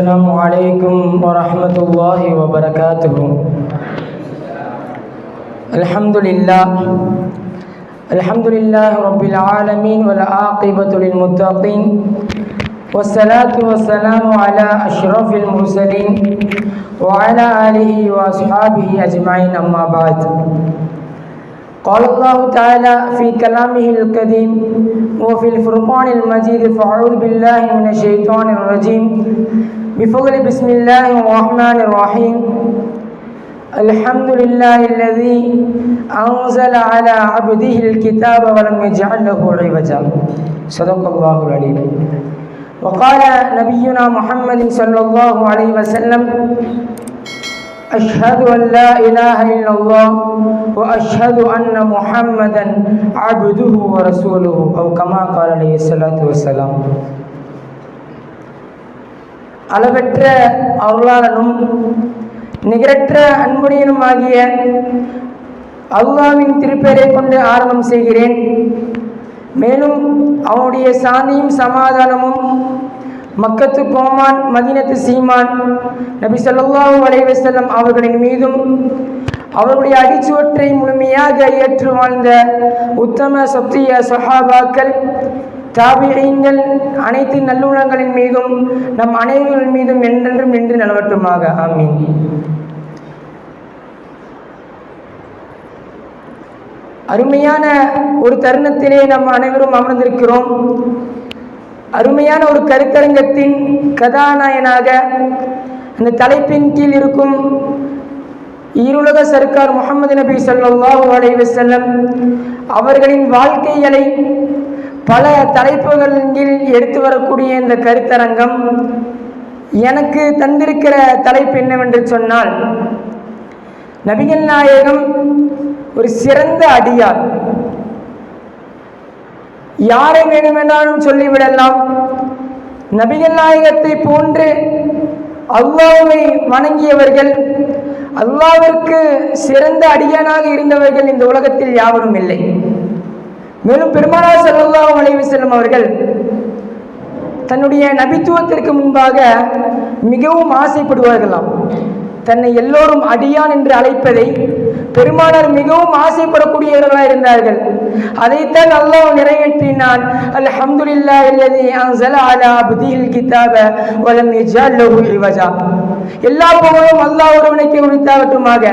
السلام عليكم ورحمة الله وبركاته. الحمد لله. الحمد لله رب العالمين والعاقبة للمتقين. والصلاة والسلام على أشرف المرسلين وعلى آله وأصحابه أجمعين أما بعد. قال الله تعالى في كلامه القديم وفي الفرقان المجيد فأعوذ بالله من الشيطان الرجيم. بفضل بسم الله الرحمن الرحيم. الحمد لله الذي أنزل على عبده الكتاب ولم يجعل له عوجا. صدق الله العليم. وقال نبينا محمد صلى الله عليه وسلم أشهد أن لا إله إلا الله وأشهد أن محمدا عبده ورسوله أو كما قال عليه الصلاة والسلام. அளவற்ற அருளாளனும் நிகரற்ற அன்புடையனும் ஆகிய அல்லாவின் திருப்பெயரை கொண்டு ஆரம்பம் செய்கிறேன். மேலும் அவனுடைய சாந்தியும் சமாதானமும் மக்கத்து கோமான் மதினத்து சீமான் நபி சொல்லாஹு அலைவசல்லம் அவர்களின் மீதும் அவருடைய அடிச்சுவற்றை முழுமையாக ஏற்று வாழ்ந்த உத்தம சத்திய சஹாபாக்கள் தாபியங்கள் அனைத்து நல்லுணங்களின் மீதும் நம் அனைவரின் மீதும் என்றென்றும் நின்று நிலவட்டுமாக ஆமீன். அருமையான ஒரு தருணத்திலே நம் அனைவரும் அமர்ந்திருக்கிறோம். அருமையான ஒரு கருத்தரங்கத்தின் கதாநாயகனாக அந்த தலைப்பின் கீழ் இருக்கும் ஈருலக சர்க்கார் முகமது நபி ஸல்லல்லாஹு அலைவசல்லம் அவர்களின் வாழ்க்கைகளை பல தலைப்புகளின் கீழ் எடுத்து வரக்கூடிய இந்த கருத்தரங்கம் எனக்கு தந்திருக்கிற தலைப்பு என்னவென்று சொன்னால் நபிகள் நாயகம் ஒரு சிறந்த அடியார். யாரை வேணுமென்றாலும் சொல்லிவிடலாம். நபிகள் நாயகத்தை போன்று அல்லாவை வணங்கியவர்கள் அல்லாவிற்கு சிறந்த அடியானாக இருந்தவர்கள் இந்த உலகத்தில் யாவரும் இல்லை. மேலும் பெருமானா செல்லல்லா வளைவு செல்லும் அவர்கள் தன்னுடைய நபித்துவத்திற்கு முன்பாக மிகவும் ஆசைப்படுவார்களாம். தன்னை எல்லோரும் அடியான் என்று அழைப்பதை பெருமானார் மிகவும் ஆசைப்படக்கூடியவர்களாக இருந்தார்கள். அதைத்தான் அல்லாஹ் நிறைவேற்றினான். அல்ஹம்துலில்லா இல்லதி அன்ஸல அலா அப்தில் கிதாப வலம் யஜ்அல் லஹு இவஜா எல்லா புகழும் அல்லாஹ் ஒருவனுக்கு உரித்தாகட்டுமாக.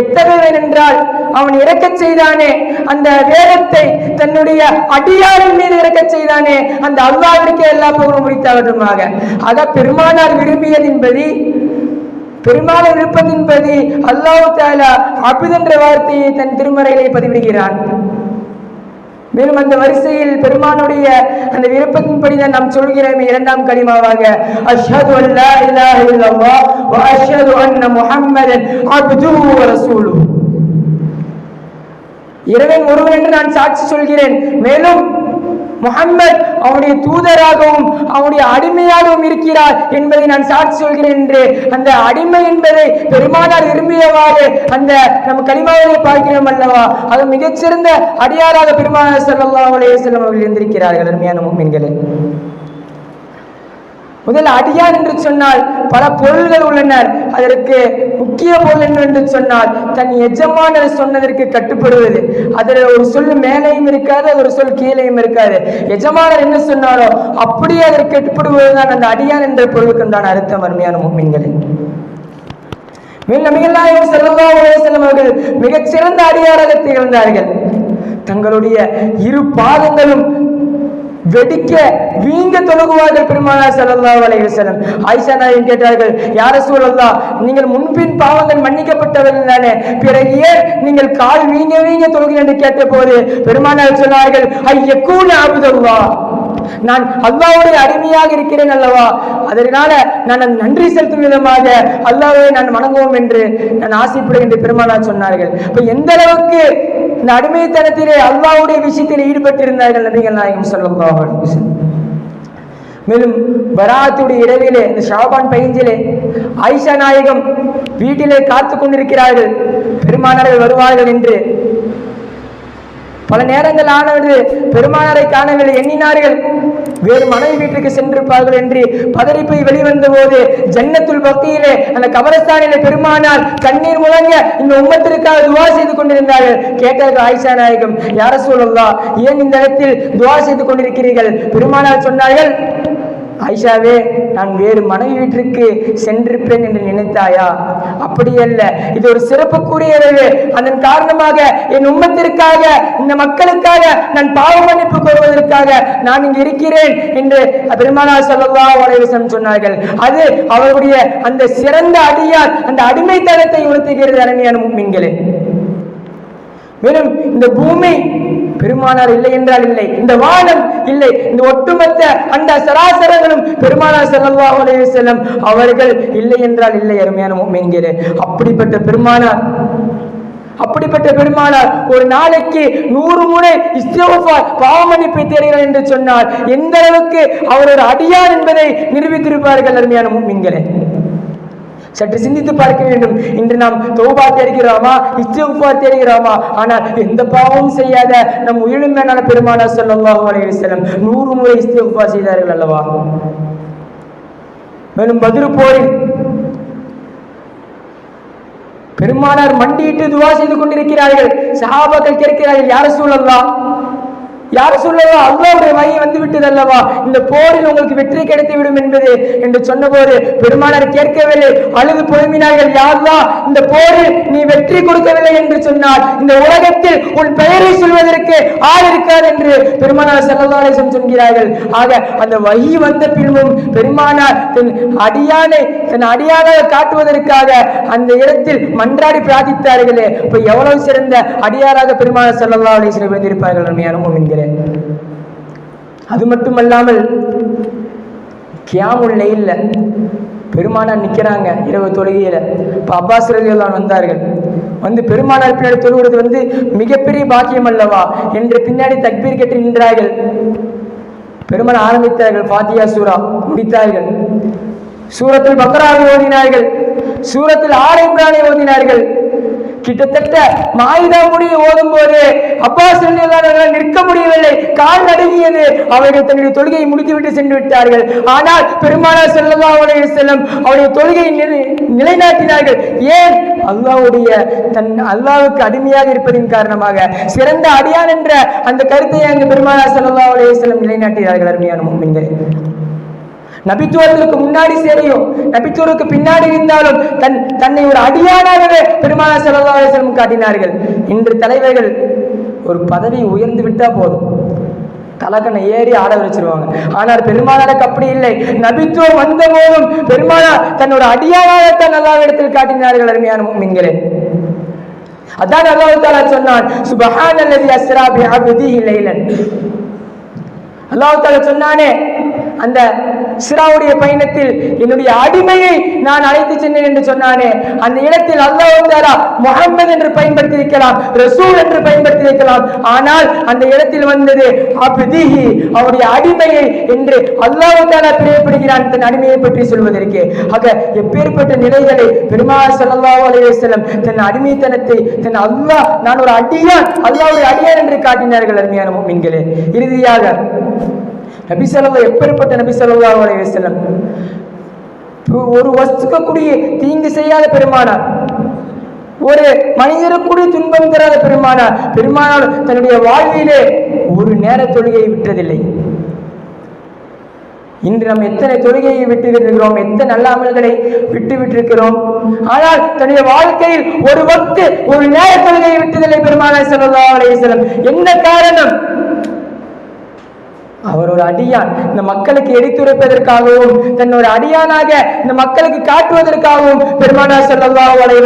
எத்தகையவன் என்றால் அவன் இறக்க செய்தானே. அந்த வேதத்தை தன்னுடைய அடியாரின் மீது இறக்கச் செய்தானே. அந்த அல்லாவிற்கு எல்லா புகழும் உரித்தாகட்டுமாக அத பெருமானார் விரும்பியதின்படி பெருமான விருப்பத்தின்படி அல்லாஹு தாலா அபித் வார்த்தையை தன் திருமறையிலே பதிவிடுகிறான். மேலும் அந்த வரிசையில் பெருமானுடைய அந்த விருப்பத்தின்படி தான் நாம் சொல்கிறோம் இரண்டாம் கலிமாவாக அஷ்ஹது அல்லா இலாஹ இல்லல்லாஹ் வ அஷ்ஹது அன்ன முஹம்மதன் அப்துஹு வ ரசூலுஹு. இறைவன் ஒருவன் என்று நான் சாட்சி சொல்கிறேன். மேலும் முகம்மது அவனுடைய தூதராகவும் அவனுடைய அடிமையாகவும் இருக்கிறார் என்பதை நான் சாட்சி சொல்கிறேன் என்று அந்த அடிமை என்பதை பெருமானார் விரும்பியவாறு அந்த நம்ம கனிமாவை பார்க்கிறோம் அல்லவா? அது மிகச்சிறந்த அடியாராக பெருமானார் ஸல்லல்லாஹு அவளே வஸல்லம் அவர்கள் இருந்திருக்கிறார்கள் அருமையான முஃமின்களே. முதல் அடியான் என்று சொன்னால் பல பொருள்கள் உள்ளனர் அதற்கு முக்கிய பொருள் என்று சொன்னால் தன் எஜமானர் சொன்னதற்கு கட்டுப்படுவது. அதில் ஒரு சொல் மேலேயும் இருக்காது அது ஒரு சொல் கீழேயும் இருக்காது. எஜமானர் என்ன சொன்னாரோ அப்படியே அதற்கு கட்டுப்படுவதுதான் அந்த அடியான் என்ற பொருளுக்கு தான் அர்த்தம் அருமையான மும்மின்களே மேலும் நபிகள் நாயகம் ஸல்லல்லாஹு அவர்கள் மிகச்சிறந்த அடியாராக திகழ்ந்தார்கள். தங்களுடைய இரு பாதங்களும் வெடிக்க வீங்க தொழுகுவார்கள் பெருமானார் ஸல்லல்லாஹு அலைஹி வஸல்லம். ஆயிஷா கேட்டார்கள் யார சூழல்லா நீங்கள் முன்பின் பாவங்கள் மன்னிக்கப்பட்டவர்கள் தானே? பிறகு ஏன் நீங்கள் கால் வீங்க வீங்க தொழுகு என்று கேட்டபோது பெருமானார் சொன்னார்கள் ஐயக்கூன அபுதல்லாஹ் நான் அல்லாவுடைய அடிமையாக இருக்கிறேன் அல்லவா? அதனால நான் நன்றி செலுத்தும் விதமாக அல்லாவை நான் வணங்குவோம் என்று நான் ஆசைப்படுகின்ற பெருமானார் சொன்னார்கள். இப்ப எந்த அளவுக்கு இந்த அடிமைத்தனத்திலே அல்லாவுடைய விஷயத்தில் ஈடுபட்டிருந்தார்கள் நபிகள் நாயகம் ஸல்லல்லாஹு மேலும் பராத்துடைய இரவிலே இந்த ஷாபான் பைஞ்சிலே ஆயிஷா நாயகம் வீட்டிலே காத்து கொண்டிருக்கிறார்கள். பெருமானார்கள் வருவார்கள் என்று. பல நேரங்கள் ஆனது பெருமானாரை காணவில்லை எண்ணினார்கள். வேறு மனைவி வீட்டுக்கு சென்றிருப்பார்கள் என்று பதறி போய் வெளிவந்த போது ஜன்னத்துள் பக்தியிலே அந்த கபரஸ்தானிலே பெருமானார் கண்ணீர் முழங்க இந்த உம்மத்திற்காக துவா செய்து கொண்டிருந்தார்கள். கேட்டார்கள் ஆயிஷா நாயகம் யார சொல்லலாம் ஏன் இந்த இடத்தில் துவா செய்து கொண்டிருக்கிறீர்கள்? பெருமானார் சொன்னார்கள் ஆயிஷாவே நான் வேறு மனைவி வீட்டிற்கு சென்றிருப்பேன் என்று நினைத்தாயா? அப்படி அல்ல இது ஒரு சிறப்புக்குரியது அதன் காரணமாக என் உம்மத்திற்காக இந்த மக்களுக்காக நான் பாவ மன்னிப்பு கோருவதற்காக நான் இங்கு இருக்கிறேன் என்று பெருமானா சல்லா உலகம் சொன்னார்கள். அது அவருடைய அந்த சிறந்த அடியார் அந்த அடிமைத்தனத்தை உணர்த்துகிறது அருமையான மீன்களே மேலும் இந்த பூமி பெருமானார் இல்லை என்றால் இல்லை. இந்த வானம் இல்லை. இந்த ஒட்டுமொத்த அந்த சராசரங்களும் பெருமானார் செல்லல்லா செல்லும் அவர்கள் இல்லை என்றால் இல்லை அருமையான மீன்களே அப்படிப்பட்ட பெருமானார் அப்படிப்பட்ட பெருமானார் ஒரு நாளைக்கு நூறு முறை இஸ்திஃபார் பாவமன்னிப்பை தேடுகிறார் என்று சொன்னார் எந்த அளவுக்கு அவர் ஒரு அடியார் என்பதை நிரூபித்திருப்பார்கள் அருமையான மீன்களே சற்று சிந்தித்து பார்க்க வேண்டும். இன்று நாம் தௌபா தேடுகிறோமா இஸ்திஃபார் தேடுகிறோமா ஆனால் எந்த பாவமும் செய்யாத நம் உயிரும் மேலான பெருமானா ஸல்லல்லாஹு அலைஹி நூறு முறை இஸ்திஃபார் செய்தார்கள் அல்லவா? மேலும் பதிரு போரில் பெருமானார் மண்டியிட்டு துவா செய்து கொண்டிருக்கிறார்கள். சஹாபாக்கள் கேட்கிறார்கள் யார சூழல்லாம் யார் சொல்லவா? அல்லாவுடைய வகை வந்து விட்டது அல்லவா இந்த போரில் உங்களுக்கு வெற்றி கிடைத்து விடும் என்பது என்று சொன்னபோது பெருமானார் கேட்கவில்லை. அழுது புலம்பினார்கள் யார்லா இந்த போரில் நீ வெற்றி கொடுக்கவில்லை என்று சொன்னால் இந்த உலகத்தில் உன் பெயரை சொல்வதற்கு ஆள் இருக்காது என்று பெருமானார் செல்லதாலேசன் சொல்கிறார்கள். ஆக அந்த வகி வந்த பின்பும் பெருமானார் தன் அடியானை தன் அடியானாக காட்டுவதற்காக அந்த இடத்தில் மன்றாடி பிரார்த்தித்தார்களே. இப்ப எவ்வளவு சிறந்த அடியாராக பெருமானார் செல்லல்லா அலேசன் விழுந்திருப்பார்கள் அருமையான என்கிறேன் அது மட்டுமல்லாமல் கியாமுல் இல்ல பெருமானார் நிற்கிறாங்க இரவு தொழுகையில். இப்போ அப்பாஸ் ரலியல்லாஹு வந்தார்கள். வந்து பெருமானார் பின்னாடி தொழுகிறது வந்து மிகப்பெரிய பாக்கியம் அல்லவா? என்று பின்னாடி தக்பீர் கட்டி நின்றார்கள். பெருமான் ஆரம்பித்தார்கள். ஃபாத்தியா சூரா முடித்தார்கள். சூரத்தில் பக்ராவை ஓதினார்கள். சூரத்தில் ஆல் இம்ரானை ஓதினார்கள். கிட்டத்தட்ட மாயுதா முடிய ஓதும் போது அப்பாஸ் நிற்க முடியவில்லை. கால் நடுங்கியது. அவர்கள் தன்னுடைய தொழுகையை முடித்துவிட்டு சென்று விட்டார்கள் ஆனால் பெருமானார் செல்லல்லா அவருடைய செல்லும் அவருடைய தொழுகையை நிலை- நிலைநாட்டினார்கள். ஏன்? அல்லாஹ்வுடைய தன் அல்லாவுக்கு அடிமையாக இருப்பதின் காரணமாக. சிறந்த அடியான் என்ற அந்த கருத்தை அங்கு பெருமானார் செல்லல்லா அவருடைய செல்லும் நிலைநாட்டினார்கள் அருமையான முன்பின்கள் நபித்துவத்திற்கு முன்னாடி சேவையும் நபித்துவருக்கு பின்னாடி இருந்தாலும் தன் தன்னை ஒரு அடியானாகவே பெருமானார் ஸல்லல்லாஹு காட்டினார்கள். இன்று தலைவர்கள் ஒரு பதவி உயர்ந்து விட்டா போதும். தலக்கண்ணை ஏறி ஆட வச்சிருவாங்க. ஆனால் பெருமானாருக்கு அப்படி இல்லை. நபித்துவம் வந்த போதும் பெருமானார் தன்னோட அடியானாகத்தான் அல்லாவிடத்தில் காட்டினார்கள் அருமையான மீன்களே அதான் அல்லாஹ் தாலா சொன்னான் சுபஹானல்லதி அஸ்ரா பி அப்திஹி லைலன். அல்லாஹ் தாலா சொன்னானே அந்த சிராவுடைய பயணத்தில் என்னுடைய அடிமையை நான் அழைத்து சென்றேன் என்று சொன்னானே. அந்த இடத்தில் அல்லாஹ் முகமது என்று பயன்படுத்தி இருக்கலாம் ரசூல் என்று பயன்படுத்தி இருக்கலாம் ஆனால் அந்த இடத்தில் வந்தது அப்திஹி அவருடைய அடிமையை என்று அல்லாஹ் தாலா பிரியப்படுகிறான் தன் அடிமையை பற்றி சொல்வதற்கு. ஆக எப்பேற்பட்ட நிலைகளை பெருமாள் ஸல்லல்லாஹு அலையம் தன் அடிமைத்தனத்தை தன் அல்லாஹ் நான் ஒரு அடியான் அல்லாஹ்வுடைய அடியான் என்று காட்டினார்கள் அருமையான மீன்களே இறுதியாக நபி ஸல்லல்லாஹு எப்பேற்பட்ட நபி ஸல்லல்லாஹு செல்லம்? ஒரு வஸ்துக்கு கூடிய தீங்கு செய்யாத பெருமானார். ஒரு மனிதருக்குரிய துன்பம் தராத பெருமானார். பெருமானார் தன்னுடைய வாழ்விலே ஒரு நேர தொழுகையை விட்டதில்லை. இன்று நாம் எத்தனை தொழுகையை விட்டு எத்தனை நல்ல அமல்களை விட்டு விட்டிருக்கிறோம். ஆனால் தன்னுடைய வாழ்க்கையில் ஒரு வக்து ஒரு நேர தொழுகையை விட்டதில்லை பெருமானார் ஸல்லல்லாஹு அலைஹி என்ன காரணம்? அவர் ஒரு அடியான். இந்த மக்களுக்கு எடுத்துரைப்பதற்காகவும் தன்னோட அடியானாக இந்த மக்களுக்கு காட்டுவதற்காகவும் பெருமானா ஸல்லல்லாஹு அலைஹி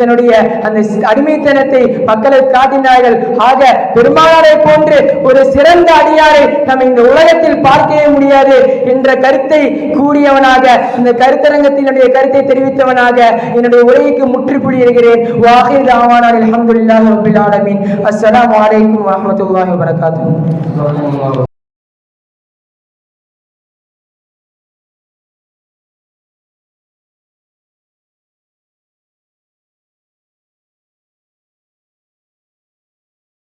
தன்னுடைய அந்த அடிமைத்தனத்தை மக்களுக்கு காட்டினார்கள். ஆக பெருமானாரை போன்று ஒரு சிறந்த அடியாரை நம்ம இந்த உலகத்தில் பார்க்கவே முடியாது என்ற கருத்தை கூறியவனாக இந்த கருத்தரங்கத்தினுடைய கருத்தை தெரிவித்தவனாக என்னுடைய உரைக்கு முற்றுப்புள்ளி இருக்கிறேன். வாஹிர் தாவானார் அல்ஹம்துலில்லாஹி ரப்பில் ஆலமின். அஸ்லாம் வலைக்கும் வரமத்துல்லாஹி வரகாத்து